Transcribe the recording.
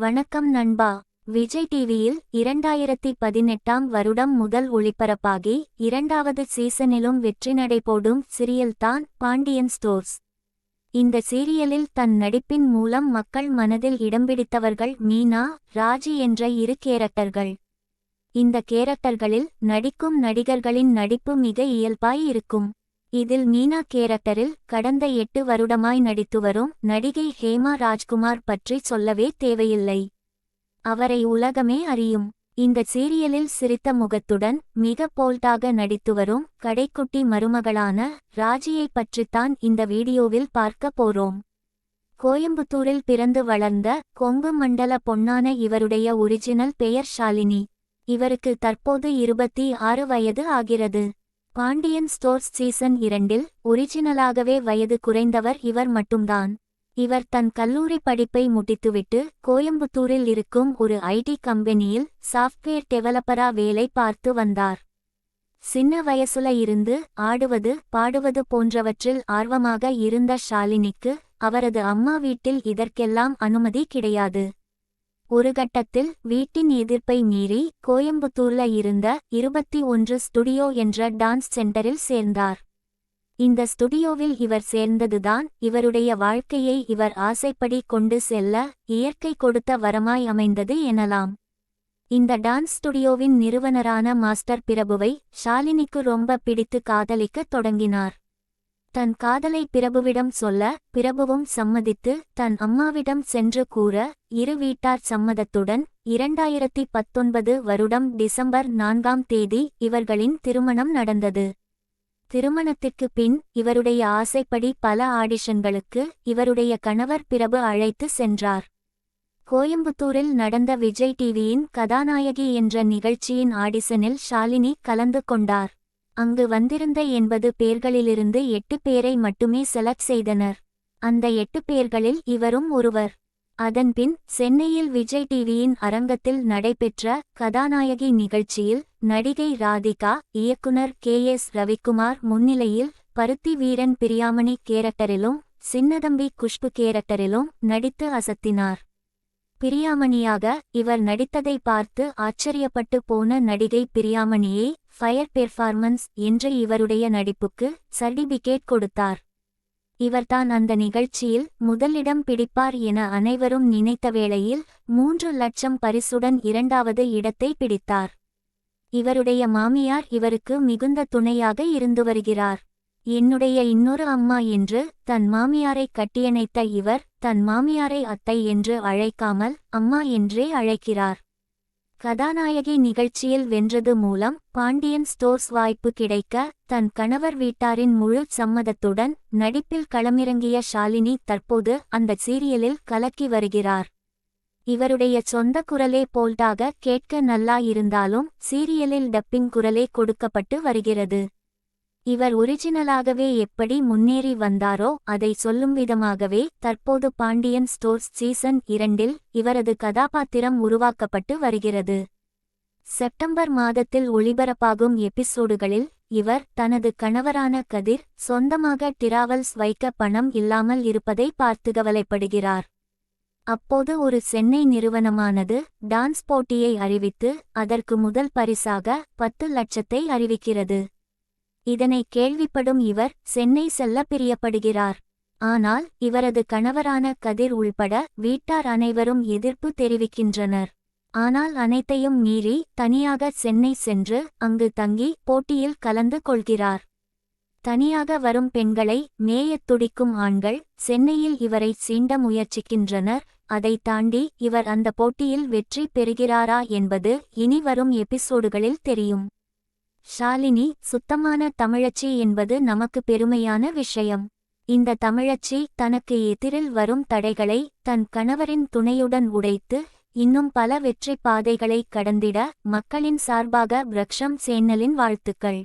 வணக்கம் நண்பா. விஜய் டிவியில் இரண்டாயிரத்தி பதினெட்டாம் வருடம் முதல் ஒளிபரப்பாகி இரண்டாவது சீசனிலும் வெற்றி நடைபோடும் சிரியல்தான் பாண்டியன் ஸ்டோர்ஸ். இந்த சீரியலில் தன் நடிப்பின் மூலம் மக்கள் மனதில் இடம் பிடித்தவர்கள் மீனா ராஜி என்ற இரு கேரக்டர்கள். இந்த கேரக்டர்களில் நடிக்கும் நடிகர்களின் நடிப்பு மிக இயல்பாய் இருக்கும். இதில் மீனா கேரக்டரில் கடந்த எட்டு வருடமாய் நடித்து வரும் நடிகை ஹேமா ராஜ்குமார் பற்றி சொல்லவே தேவையில்லை. அவரை உலகமே அறியும். இந்த சீரியலில் சிரித்த முகத்துடன் மிக போல்டாக நடித்து வரும் கடைக்குட்டி மருமகளான ராஜியை பற்றித்தான் இந்த வீடியோவில் பார்க்க போறோம். கோயம்புத்தூரில் பிறந்து வளர்ந்த கொங்கு மண்டல பொன்னான இவருடைய ஒரிஜினல் பெயர் ஷாலினி. இவருக்கு தற்போது இருபத்தி ஆறு வயது ஆகிறது. பாண்டியன் ஸ்டோர்ஸ் சீசன் இரண்டில் ஒரிஜினலாகவே வயது குறைந்தவர் இவர் மட்டும்தான். இவர் தன் கல்லூரி படிப்பை முடித்துவிட்டு கோயம்புத்தூரில் இருக்கும் ஒரு ஐடி கம்பெனியில் சாஃப்ட்வேர் டெவலப்பரா வேலை பார்த்து வந்தார். சின்ன வயசுல இருந்து ஆடுவது பாடுவது போன்றவற்றில் ஆர்வமாக இருந்த ஷாலினிக்கு அவரது அம்மா வீட்டில் இதற்கெல்லாம் அனுமதி கிடையாது. ஒரு கட்டத்தில் வீட்டின் எதிர்ப்பை மீறி கோயம்புத்தூர்ல இருந்த இருபத்தி ஒன்று ஸ்டுடியோ என்ற டான்ஸ் சென்டரில் சேர்ந்தார். இந்த ஸ்டுடியோவில் இவர் சேர்ந்ததுதான் இவருடைய வாழ்க்கையை இவர் ஆசைப்படி கொண்டு செல்ல இயற்கை கொடுத்த வரமாய் அமைந்தது எனலாம். இந்த டான்ஸ் ஸ்டுடியோவின் நிறுவனரான மாஸ்டர் பிரபுவை ஷாலினிக்கு ரொம்ப பிடித்து காதலிக்கத் தொடங்கினார். தன் காதலை பிரபுவிடம் சொல்ல பிரபுவும் சம்மதித்து தன் அம்மாவிடம் சென்று கூற இரு வீட்டார் சம்மதத்துடன் இரண்டாயிரத்தி பத்தொன்பது வருடம் டிசம்பர் நான்காம் தேதி இவர்களின் திருமணம் நடந்தது. திருமணத்திற்கு பின் இவருடைய ஆசைப்படி பல ஆடிஷன்களுக்கு இவருடைய கணவர் பிரபு அழைத்து சென்றார். கோயம்புத்தூரில் நடந்த விஜய் டிவியின் கதாநாயகி என்ற நிகழ்ச்சியின் ஆடிஷனில் ஷாலினி கலந்து கொண்டார். அங்கு வந்திருந்த எண்பது பேர்களிலிருந்து எட்டு பேரை மட்டுமே செலக்ட் செய்தனர். அந்த எட்டு பேர்களில் இவரும் ஒருவர். அதன்பின் சென்னையில் விஜய் டிவியின் அரங்கத்தில் நடைபெற்ற கதாநாயகி நிகழ்ச்சியில் நடிகை ராதிகா இயக்குனர் கே எஸ் ரவிக்குமார் முன்னிலையில் பருத்தி வீரன் பிரியாமணி கேரக்டரிலும் சின்னதம்பி குஷ்பு கேரக்டரிலும் நடித்து அசத்தினார். பிரியாமணியாக இவர் நடித்ததை பார்த்து ஆச்சரியப்பட்டு போன நடிகை பிரியாமணியே ஃபயர் பெர்ஃபார்மன்ஸ் என்ற இவருடைய நடிப்புக்கு சர்டிபிகேட் கொடுத்தார். இவர்தான் அந்த நிகழ்ச்சியில் முதலிடம் பிடிப்பார் என அனைவரும் நினைத்த வேளையில் மூன்று லட்சம் பரிசுடன் இரண்டாவது இடத்தை பிடித்தார். இவருடைய மாமியார் இவருக்கு மிகுந்த துணையாக இருந்து வருகிறார். என்னுடைய இன்னொரு அம்மா என்று தன் மாமியாரை கட்டியணைத்த இவர் தன் மாமியாரை அத்தை என்று அழைக்காமல் அம்மா என்றே அழைக்கிறார். கதாநாயகி நிகழ்ச்சியில் வென்றது மூலம் பாண்டியன் ஸ்டோர்ஸ் வாய்ப்பு கிடைக்க தன் கணவர் வீட்டாரின் முழு சம்மதத்துடன் நடிப்பில் களமிறங்கிய ஷாலினி தற்போது அந்த சீரியலில் கலக்கி வருகிறார். இவருடைய சொந்த குரலே போல்டாக கேட்க நல்லா இருந்தாலும் சீரியலில் டப்பிங் குரலே கொடுக்கப்பட்டு வருகிறது. இவர் ஒரிஜினலாகவே எப்படி முன்னேறி வந்தாரோ அதை சொல்லும் விதமாகவே தற்போது பாண்டியன் ஸ்டோர்ஸ் சீசன் இரண்டில் இவரது கதாபாத்திரம் உருவாக்கப்பட்டு வருகிறது. செப்டம்பர் மாதத்தில் ஒளிபரப்பாகும் எபிசோடுகளில் இவர் தனது கணவரான கதிர் சொந்தமாக டிராவல்ஸ் வைக்க பணம் இல்லாமல் இருப்பதை பார்த்து கவலைப்படுகிறார். அப்போது ஒரு சென்னை நிறுவனமானது டான்ஸ் போட்டியை அறிவித்து அதற்கு முதல் பரிசாக பத்து லட்சத்தை அறிவிக்கிறது. இதனை கேள்விப்படும் இவர் சென்னை செல்ல பிரியப்படுகிறார் ஆனால் இவரது கணவரான கதிர் உள்பட வீட்டார் அனைவரும் எதிர்ப்பு தெரிவிக்கின்றனர். ஆனால் அனைத்தையும் மீறி தனியாக சென்னை சென்று அங்கு தங்கி போட்டியில் கலந்து கொள்கிறார். தனியாக வரும் பெண்களை மேயத் துடிக்கும் ஆண்கள் சென்னையில் இவரை சீண்ட முயற்சிக்கின்றனர். அதை தாண்டி இவர் அந்த போட்டியில் வெற்றி பெறுகிறாரா என்பது இனி வரும் எபிசோடுகளில் தெரியும். ஷாலினி சுத்தமான தமிழச்சி என்பது நமக்கு பெருமையான விஷயம். இந்த தமிழச்சி தனக்கு எதிரில் வரும் தடைகளை தன் கணவரின் துணையுடன் உடைத்து இன்னும் பல வெற்றி பாதைகளை கடந்திட மக்களின் சார்பாக விரக்ஷம் சேனலின் வாழ்த்துக்கள்.